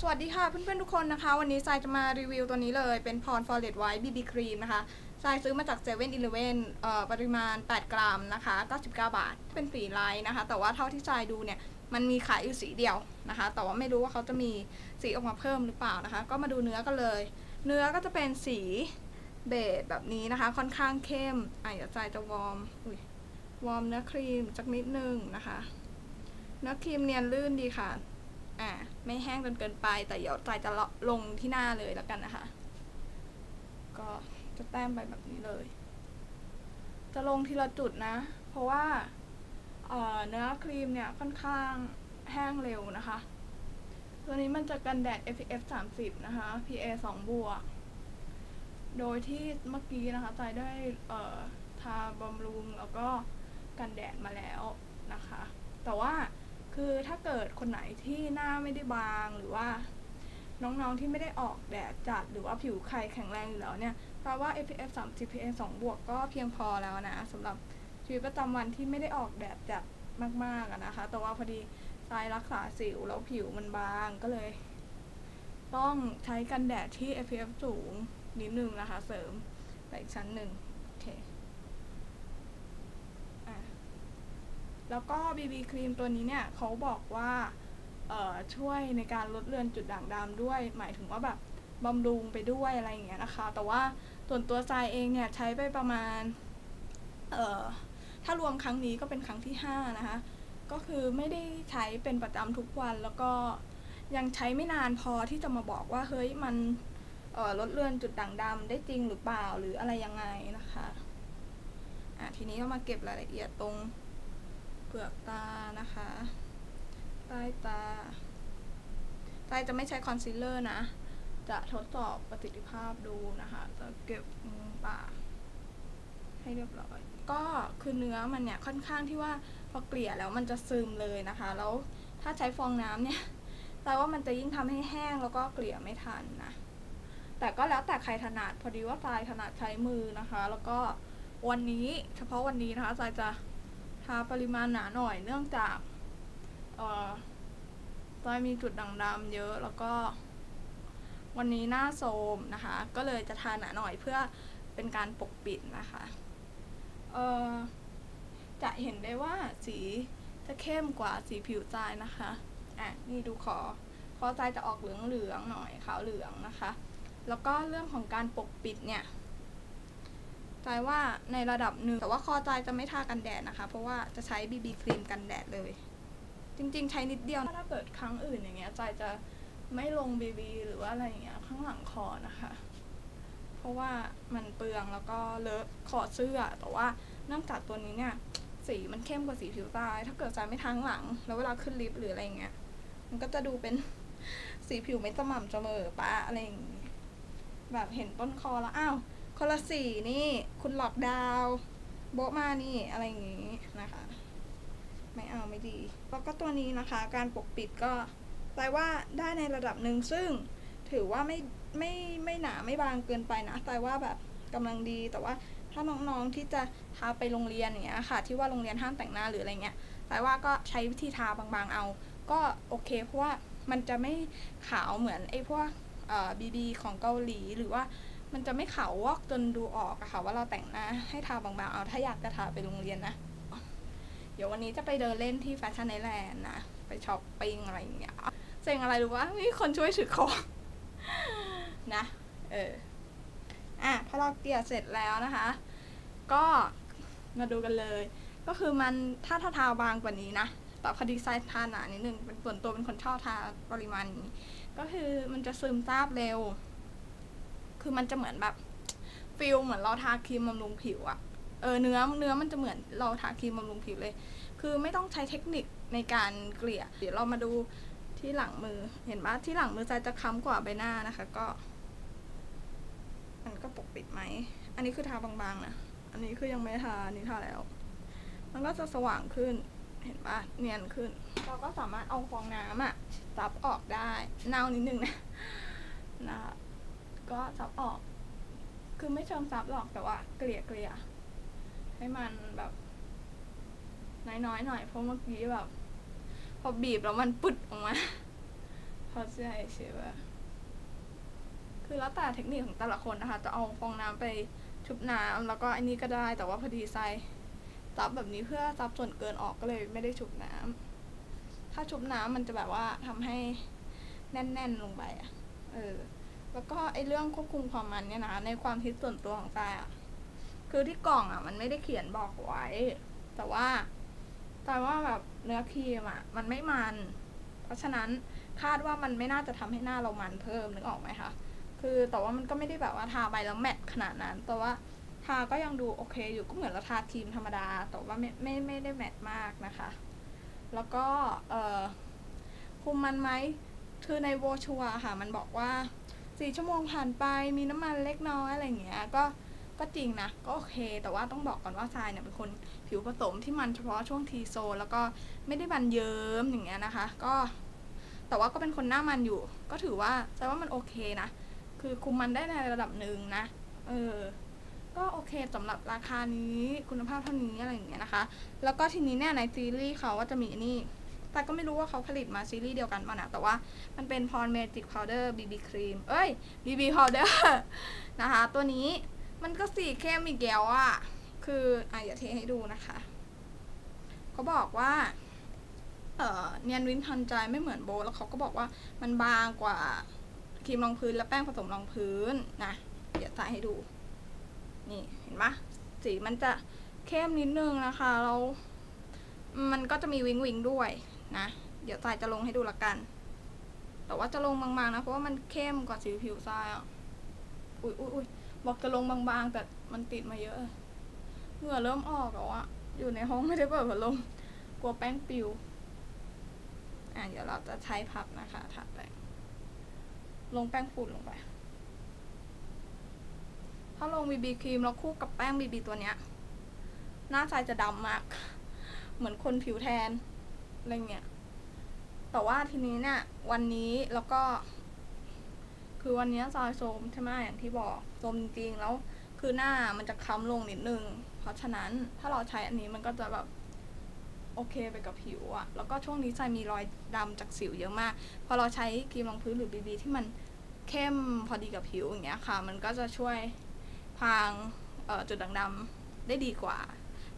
สวัสดีค่ะเพื่อนๆทุกคนนะคะ วันนี้ทรายจะมารีวิวตัวนี้เลย เป็นพรฟอร์เรตไวท์บีบีครีมนะคะทรายซื้อมาจาก7 e เ e ่ e อเอ่อปริมาณ 8 กรัมนะคะ99 บาท เป็นสีไลท์นะคะ แต่ว่าเท่าที่ทรายดูเนี่ยมันมีขายอยู่สีเดียวนะคะ แต่ว่าไม่รู้ว่าเขาจะมีสีออกมาเพิ่มหรือเปล่านะคะ ก็มาดูเนื้อกันเลย เนื้อก็จะเป็นสีเบจแบบนี้นะคะ ค่อนข้างเข้มอะเดี๋ยวทรายจะวอร์มอุ้ยวอร์มเนื้อครีมสักนิดนึงนะคะ เนื้อครีมเนียนลื่นดีค่ะ อ่าไม่แห้งจนเกินไป แต่เดี๋ยวใจจะลงที่หน้าเลยแล้วกันนะคะ ก็จะแต้มไปแบบนี้เลย จะลงทีละจุดนะ เพราะว่าเเนื้อครีมเนี่ยค่อนข้างแห้งเร็วนะคะ ตัวนี้มันจะกันแดด SPF 30 นะคะ PA 2บวก โดยที่เมื่อกี้นะคะใจได้ทาบำรุงแล้วก็กันแดดมาแล้วนะคะ แต่ว่า คือถ้าเกิดคนไหนที่หน้าไม่ได้บางหรือว่า น้องๆที่ไม่ได้ออกแดดจัดหรือว่าผิวใครแข็งแรงอยู่แล้วเนี่ยแปลว่า SPF 30 PA 2บวกก็เพียงพอแล้วนะสำหรับชีวิตประจำวันที่ไม่ได้ออกแดดจัดมากๆนะคะ แต่ว่าพอดีทรายรักษาสิวแล้วผิวมันบางก็เลย ต้องใช้กันแดดที่ SPF สูงนิดนึงนะคะ เสริมไปอีกชั้นหนึ่งโอเค แล้วก็ BB ครีมตัวนี้เนี่ยเขาบอกว่าช่วยในการลดเลือนจุดด่างดำด้วย หมายถึงว่าแบบบำรุงไปด้วยอะไรอย่างเงี้ยนะคะ แต่ว่าส่วนตัวทรายเองเนี่ยใช้ไปประมาณถ้ารวมครั้งนี้ก็เป็นครั้งที่ 5 นะคะ ก็คือไม่ได้ใช้เป็นประจำทุกวันแล้วก็ยังใช้ไม่นานพอที่จะมาบอกว่าเฮ้ยมันลดเลือนจุดด่างดำได้จริงหรือเปล่าหรืออะไรยังไงนะคะอะทีนี้ก็มาเก็บรายละเอียดตรง เปลือกตานะคะ ใต้ตา ใต้จะไม่ใช้คอนซีลเลอร์นะ จะทดสอบประสิทธิภาพดูนะคะ จะเก็บมุมปากให้เรียบร้อย ก็คือเนื้อมันเนี่ยค่อนข้างที่ว่าพอเกลี่ยแล้วมันจะซึมเลยนะคะ แล้วถ้าใช้ฟองน้ำเนี่ยแต่ว่ามันจะยิ่งทำให้แห้งแล้วก็เกลี่ยไม่ทันนะ แต่ก็แล้วแต่ใครถนัดพอดีว่าทรายถนัดใช้มือนะคะ แล้วก็วันนี้เฉพาะวันนี้นะคะทรายจะ ทาปริมาณหนาหน่อยเนื่องจากเอ่อตอยมีจุดด่างดำเยอะแล้วก็ วันนี้หน้าโทมนะคะ ก็เลยจะทาหนาหน่อยเพื่อเป็นการปกปิดนะคะเอ่อจะเห็นได้ว่าสีจะเข้มกว่าสีผิวใจนะคะอะนี่ดูขอคอใจจะออกเหลืองเหลืองหน่อยขาวเหลืองนะคะ แล้วก็เรื่องของการปกปิดเนี่ย ใจว่าในระดับหนึ่ง แต่ว่าคอใจจะไม่ทากันแดดนะคะ เพราะว่าจะใช้บีบีครีมกันแดดเลย จริง ๆ ใช้นิดเดียว ถ้าเกิดครั้งอื่นอย่างเงี้ยใจจะไม่ลงบีบีหรือว่าอะไรอย่างเงี้ยข้างหลังคอนะคะ เพราะว่ามันเปลืองแล้วก็เลอะคอเสื้อ แต่ว่าเนื่องจากตัวนี้เนี่ยสีมันเข้มกว่าสีผิวใต้ถ้าเกิดใจไม่ทางหลัง แล้วเวลาขึ้นลิฟต์หรืออะไรเงี้ย มันก็จะดูเป็นสีผิวไม่สม่ำเสมอปะอะไรอย่างงี้แบบเห็นต้นคอแล้วอ้าว คนละสีนี่คุณหลอกดาว โบมานี่อะไรอย่างงี้นะคะ ไม่เอาไม่ดี แล้วก็ตัวนี้นะคะ การปกปิดก็แปลว่าได้ในระดับหนึ่งซึ่งถือว่าไม่ไม่ไม่หนาไม่บางเกินไปนะแต่ว่าแบบกำลังดีแต่ว่าถ้าน้องๆที่จะทาไปโรงเรียนอย่างเงี้ยค่ะ ที่ว่าโรงเรียนห้ามแต่งหน้าหรืออะไรเงี้ยแต่ว่าก็ใช้วิธีทาบางๆเอา ก็โอเคเพราะว่ามันจะไม่ขาวเหมือนไอ้พวกบีบีของเกาหลีหรือว่า มันจะไม่ขาววอกจนดูออกอะค่ะ ว่าเราแต่งหน้าให้ทาบางๆเอาถ้าอยากจะทาไปโรงเรียนนะ เดี๋ยววันนี้จะไปเดินเล่นที่แฟชั่นไอแลนด์นะ ไปช้อปปิ้งอะไรอย่างเงี้ยเซ็งอะไรรู้ว่ามีคนช่วยถือของนะ เออ อะพอเราเกลี่ยเสร็จแล้วนะคะ ก็มาดูกันเลย ก็คือมันถ้าถ้าทาบางกว่านี้นะแต่พอดีไซน์ทาหนานิดนึงเป็นส่วนตัวเป็นคนชอบทาปริมาณนี้ ก็คือมันจะซึมซาบเร็ว คือมันจะเหมือนแบบฟิลเหมือนเราทาครีมบำรุงผิวอะเออเนื้อเนื้อมันจะเหมือนเราทาครีมบำรุงผิวเลย คือไม่ต้องใช้เทคนิคในการเกลี่ย เดี๋ยวเรามาดูที่หลังมือ เห็นปะที่หลังมือใจจะค้ำกว่าใบหน้านะคะ ก็ มันก็ปกปิดไหม อันนี้คือทาบางๆนะ อันนี้คือยังไม่ทา อันนี้ทาแล้ว มันก็จะสว่างขึ้น เห็นปะเนียนขึ้น เราก็สามารถเอาฟองน้ำอะซับออกได้ เน่านิดนึงนะนะคะ ก็ซับออก คือไม่เชิงซับหรอกแต่ว่าเกลี่ยเกลี่ยให้มันแบบน้อยๆหน่อยเพราะเมื่อกี้แบบ พอบีบแล้วมันปุดออกมาพอใช่ใช่ปะคือแล้วแต่เทคนิคของแต่ละคนนะคะ จะเอาฟองน้ำไปชุบน้ำแล้วก็อันนี้ก็ได้แต่ว่าพอดีใส่ซับแบบนี้เพื่อซับส่วนเกินออกก็เลยไม่ได้ชุบน้ำถ้าชุบน้ำมันจะแบบว่าทำให้แน่น ๆ ลงไปอะเออ แล้วก็ไอเรื่องควบคุมความมันเนี่ยนะในความคิดส่วนตัวของตายอะคือที่กล่องอะมันไม่ได้เขียนบอกไว้ แต่ว่าแต่ว่าแบบเนื้อครีมอะมันไม่มัน เพราะฉะนั้นคาดว่ามันไม่น่าจะทำให้หน้าเรามันเพิ่มนึกออกไหมคะคือแต่ว่ามันก็ไม่ได้แบบว่าทาไปแล้วแมทขนาดนั้น แต่ว่าทาก็ยังดูโอเคอยู่ก็เหมือนเราทาครีมธรรมดา แต่ว่าไม่ไม่ไม่ได้แมทมากนะคะ แล้วก็เออคุมมันไหมคือในโวชัวค่ะ มันบอกว่า สี่ชั่วโมงผ่านไปมีน้ำมันเล็กน้อยอะไรอย่างเงี้ยก็ก็จริงนะก็โอเค แต่ว่าต้องบอกก่อนว่าทรายเนี่ยเป็นคนผิวผสมที่มันเฉพาะช่วงทีโซแล้วก็ไม่ได้มันเยิ้มอย่างเงี้ยนะคะ ก็ แต่ว่าก็เป็นคนหน้ามันอยู่ ก็ถือว่าแต่ว่ามันโอเคนะ คือคุมมันได้ในระดับหนึ่งนะ เออ ก็โอเคสำหรับราคานี้คุณภาพเท่านี้อะไรอย่างเงี้ยนะคะ แล้วก็ทีนี้เนี่ยในซีรีส์เขาว่าจะมีนี่ แต่ก็ไม่รู้ว่าเขาผลิตมาซีรีส์เดียวกันมานะแต่ว่ามันเป็นพรเมจิกพาวเดอร์บีบีครีมเอ้ยบีบีพาวเดอร์นะคะ ตัวนี้มันก็สีเข้มอีกแล้วอะคืออะอย่าเทให้ดูนะคะ เขาบอกว่า เออเนียนวินทันใจไม่เหมือนโบ แล้วเขาก็บอกว่ามันบางกว่าครีมรองพื้นและแป้งผสมรองพื้นนะเดี๋ยวใส่ให้ดู นี่เห็นไหมสีมันจะเข้มนิดนึงนะคะแล้วมันก็จะมีวิงวิงด้วย นะ เดี๋ยวทรายจะลงให้ดูละกัน แต่ว่าจะลงบางๆนะ เพราะว่ามันเข้มกว่าสีผิวทรายอะ อุ้ยอุ้ยอุ้ยบอกจะลงบางๆ แต่มันติดมาเยอะ เหงื่อเริ่มออกแล้วอะอยู่ในห้องไม่ได้เปิดพัดลม กลัวแป้งปิว อะเดี๋ยวเราจะใช้พับนะคะทาแป้งลงแป้งฝุ่นลงไป ถ้าลงบีบีครีมแล้วคู่กับแป้งบีบีตัวเนี้ย หน้าใจจะดำมาก เหมือนคนผิวแทน อะไรเงี้ยแต่ว่าทีนี้เนี่ยวันนี้แล้วก็ คือวันนี้ซอยโซมใช่ไหมอย่างที่บอกโซมจริงๆแล้วคือหน้ามันจะค้ำลงนิดนึง เพราะฉะนั้นถ้าเราใช้อันนี้มันก็จะแบบโอเคไปกับผิวอะแล้วก็ช่วงนี้ใจมีรอยดำจากสิวเยอะมาก พอเราใช้ครีมรองพื้นหรือบีบีที่มันเข้มพอดีกับผิวอย่างเงี้ยค่ะ มันก็จะช่วยพรางจุดด่างดำได้ดีกว่า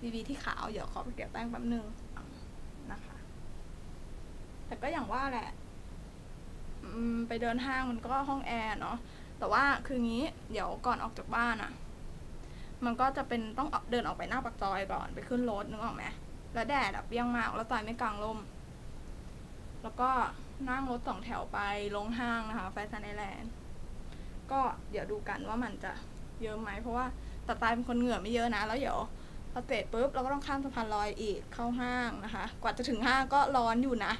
บีบีที่ขาว เดี๋ยวขอไปเก็บแป้งแป๊บนึง แต่ก็อย่างว่าแหละไปเดินห้างมันก็ห้องแอร์เนาะแต่ว่าคืองี้เดี๋ยวก่อนออกจากบ้านอะมันก็จะเป็นต้องเดินออกไปหน้าปากซอยก่อนไปขึ้นรถนึกออกไหมแล้วแดดแบบเปรี้ยงมากแล้วตายไม่กลางร่มแล้วก็นั่งรถสองแถวไปลงห้างนะคะแฟชั่นไอแลนด์ก็เดี๋ยวดูกันว่ามันจะเยอะไหมเพราะว่าแต่ตายเป็นคนเหงื่อไม่เยอะนะ แล้วเดี๋ยวพอเสร็จปุ๊บเราก็ต้องข้ามสะพานลอยอีกเข้าห้างนะคะ กว่าจะถึงห้างก็ร้อนอยู่นะ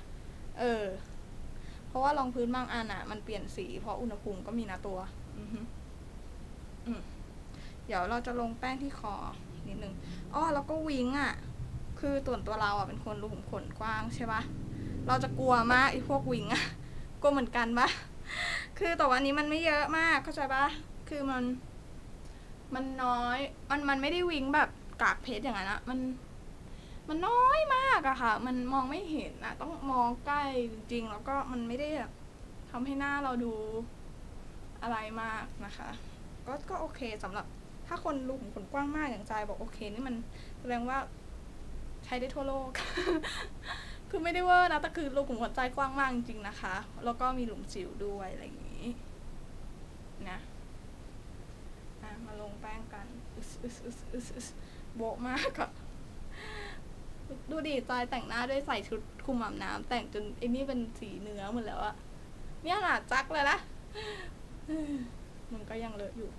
เออ เพราะว่ารองพื้นบางอันอะ มันเปลี่ยนสี เพราะอุณหภูมิก็มีนะตัวอืมเดี๋ยวเราจะลงแป้งที่คอนิดนึงอ้อแล้วก็วิงอะ คือตัวนตัวเราอะเป็นคนรูขุมขนกว้างใช่ปะเราจะกลัวมากไอ้พวกวิงอะกลัวเหมือนกันปะคือแต่วันนี้มันไม่เยอะมากเข้าใจปะคือมัน มันน้อย มันมันไม่ได้วิงแบบกากเพชรอย่างนั้นอะมัน มันน้อยมากอะค่ะ มันมองไม่เห็นอะต้องมองใกล้จริงๆ แล้วก็มันไม่ได้แบบทำให้หน้าเราดูอะไรมากนะคะ ก็ก็โอเคสำหรับถ้าคนรูขุมขนกว้างมากอย่างใจบอกโอเคนี่มันแสดงว่าใช้ได้ทั่วโลก คือไม่ได้เวอร์นะแต่คือรูขุมขนใจกว้างมากจริงๆนะคะ แล้วก็มีหลุมสิวด้วยอะไรอย่างนี้นะอะมาลงแป้งกันอึสอึสอึสอึสอึสโบมากอะ ดูดิจอยแต่งหน้าด้วยใส่ชุดคลุมอาบน้ำแต่งจนไอ้นี่เป็นสีเนื้อหมดแล้วอะเนี่ยหนาจักเลยนะมันก็ยังเลอะอยู่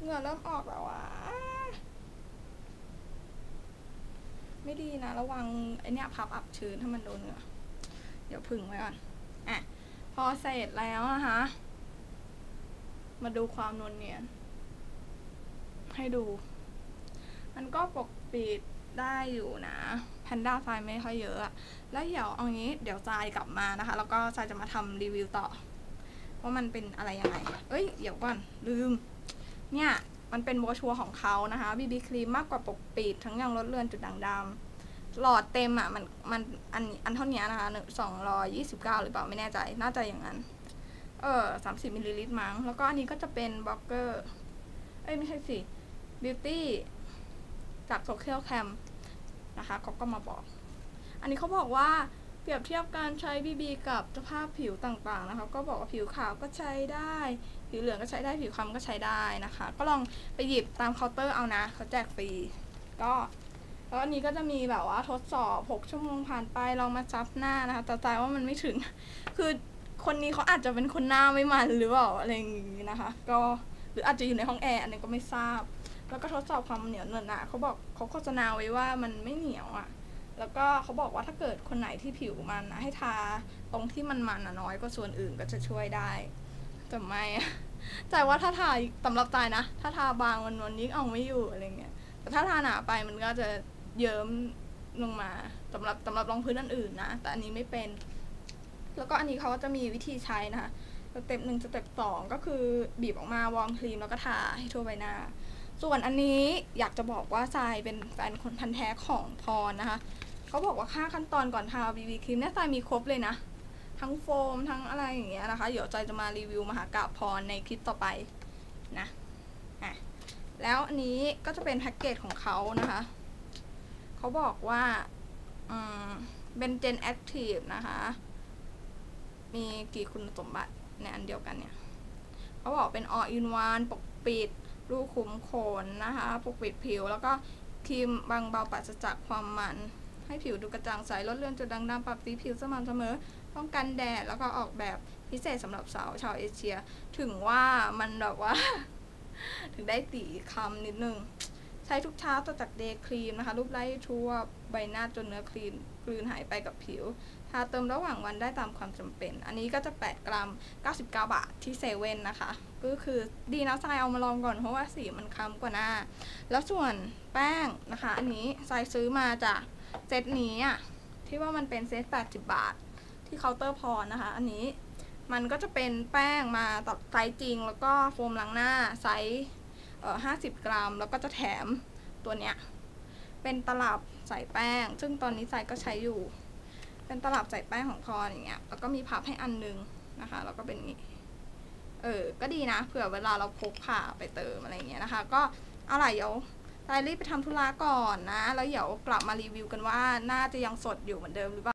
เหงื่อเริ่มออกแล้วอะไม่ดีนะ ระวังไอเนี้ยพับอับชื้นถ้ามันโดนเหงื่อเดี๋ยวพึ่งไว้ก่อนอะพอเสร็จแล้วนะคะ มาดูความนวลเนียน ให้ดู มันก็ปกปิด ได้อยู่นะแพนด้าไฟไม่ค่อยเยอะอะ แล้วเดี๋ยวเอางี้เดี๋ยวทรายกลับมานะคะ แล้วก็ทรายจะมาทำรีวิวต่อ ว่ามันเป็นอะไรยังไง เอ้ย เดี๋ยวก่อนลืม เนี่ย มันเป็นโบชัวของเขานะคะบีบีครีมมากกว่าปกปิด ทั้งยังลดเลือนจุดด่างดำหลอดเต็มอะมันมันอันอันเท่านี้นะคะสองร้อยยี่สิบเก้าหรือเปล่าไม่แน่ใจ น่าจะอย่างนั้น เออสามสิบมิลลิลิตรมั้ง แล้วก็อันนี้ก็จะเป็นบล็อกเกอร์ เอ้ยไม่ใช่สิบิวตี้จากโซเชียลแคม นะคะเขาก็มาบอก อันนี้เขาบอกว่าเปรียบเทียบการใช้บีบีกับสภาพผิวต่างๆนะคะก็บอกว่าผิวขาวก็ใช้ได้ ผิวเหลืองก็ใช้ได้ผิวคล้ำก็ใช้ได้นะคะ ก็ลองไปหยิบตามเคาน์เตอร์เอานะเขาแจกฟรีก็แล้วอันนี้ก็จะมีแบบว่าทดสอบ 6 ชั่วโมงผ่านไปลองมาซับหน้านะคะแต่ใจว่ามันไม่ถึง คือคนนี้เขาอาจจะเป็นคนหน้าไม่มันหรือเปล่าอะไรอย่างงี้นะคะ ก็หรืออาจจะอยู่ในห้องแอร์อันนี้ก็ไม่ทราบ แล้วก็ทดสอบความเหนียวหนึบหนะเขาบอกเขาโฆษณาไว้ว่ามันไม่เหนียวอะ่ะ แล้วก็เขาบอกว่าถ้าเกิดคนไหนที่ผิวมันนะให้ทาตรงที่มันมันอะน้อยกว่าส่วนอื่นก็จะช่วยได้แต่ไม่ใจว่าถ้าทาสำหรับใจนะ ถ้าทาบางมันวันนี้เอาไม่อยู่อะไรเงี้ยแต่ถ้าทาหนาไปมันก็จะเยิ้มลงมาสำหรับสำหรับรองพื้นอันอื่นนะ แต่อันนี้ไม่เป็น แล้วก็อันนี้เขาก็จะมีวิธีใช้นะคะสเต็ปหนึ่งสเต็ปสองก็คือบีบออกมาวอร์มครีมแล้วก็ทาให้ทั่วใบหน้า ส่วนอันนี้อยากจะบอกว่าทรายเป็นแฟนคนพันธ์แท้ของพรนะคะเขาบอกว่าค่าขั้นตอนก่อนทาบีบีครีมเนี่ยทรายมีครบเลยนะ ทั้งโฟมทั้งอะไรอย่างเงี้ยนะคะ เดี๋ยวจอยจะมารีวิวมหากาบพรในคลิปต่อไปนะอะแล้วอันนี้ก็จะเป็นแพ็กเกจของเขานะคะเขาบอกว่าเป็นเจนแอคทีฟนะคะ มีกี่คุณสมบัติในอันเดียวกันเนี่ยเขาบอกเป็น all in one ปกปิด รูขุมขนนะคะ ปกปิดผิว แล้วก็ครีมบางเบาปราศจากความมัน ให้ผิวดูกระจ่างใส ลดเลือนจุดด่างดำปรับสีผิวสม่ำเสมอ ป้องกันแดด แล้วก็ออกแบบพิเศษสำหรับสาวชาวเอเชีย ถึงว่ามันแบบว่า ถึงได้ตีคำนิดนึง ใช้ทุกเช้าต่อจากเดย์ครีมนะคะรูปไล่ทั่วใบหน้าจนเนื้อครีมกลืนหายไปกับผิวทาเติมระหว่างวันได้ตามความจำเป็น อันนี้ก็จะ 8 กรัม 99 บาทที่เซเว่นนะคะ ก็คือดีนะทรายเอามาลองก่อนเพราะว่าสีมันค้ำกว่าหน้า แล้วส่วนแป้งนะคะ อันนี้ทรายซื้อมาจากเซตนี้อะที่ว่ามันเป็นเซต 80 บาท ที่เคาน์เตอร์พอนะคะ อันนี้มันก็จะเป็นแป้งมาตัดไซส์จริง แล้วก็โฟมล้างหน้าไซส์ 50 กรัม แล้วก็จะแถมตัวเนี้ยเป็นตลับใส่แป้ง ซึ่งตอนนี้ทรายก็ใช้อยู่ เป็นตลับใส่แป้งของพรอย่างเงี้ย แล้วก็มีพับให้อันนึงนะคะ แล้วก็เป็นนี้ เออ ก็ดีนะ เผื่อเวลาเราพกผ่าไปเติมอะไรเงี้ยนะคะ ก็เอาล่ะเดี๋ยวทรายรีบไปทำธุระก่อนนะ แล้วเดี๋ยวกลับมารีวิวกันว่า น่าจะยังสดอยู่เหมือนเดิมหรือเปล่า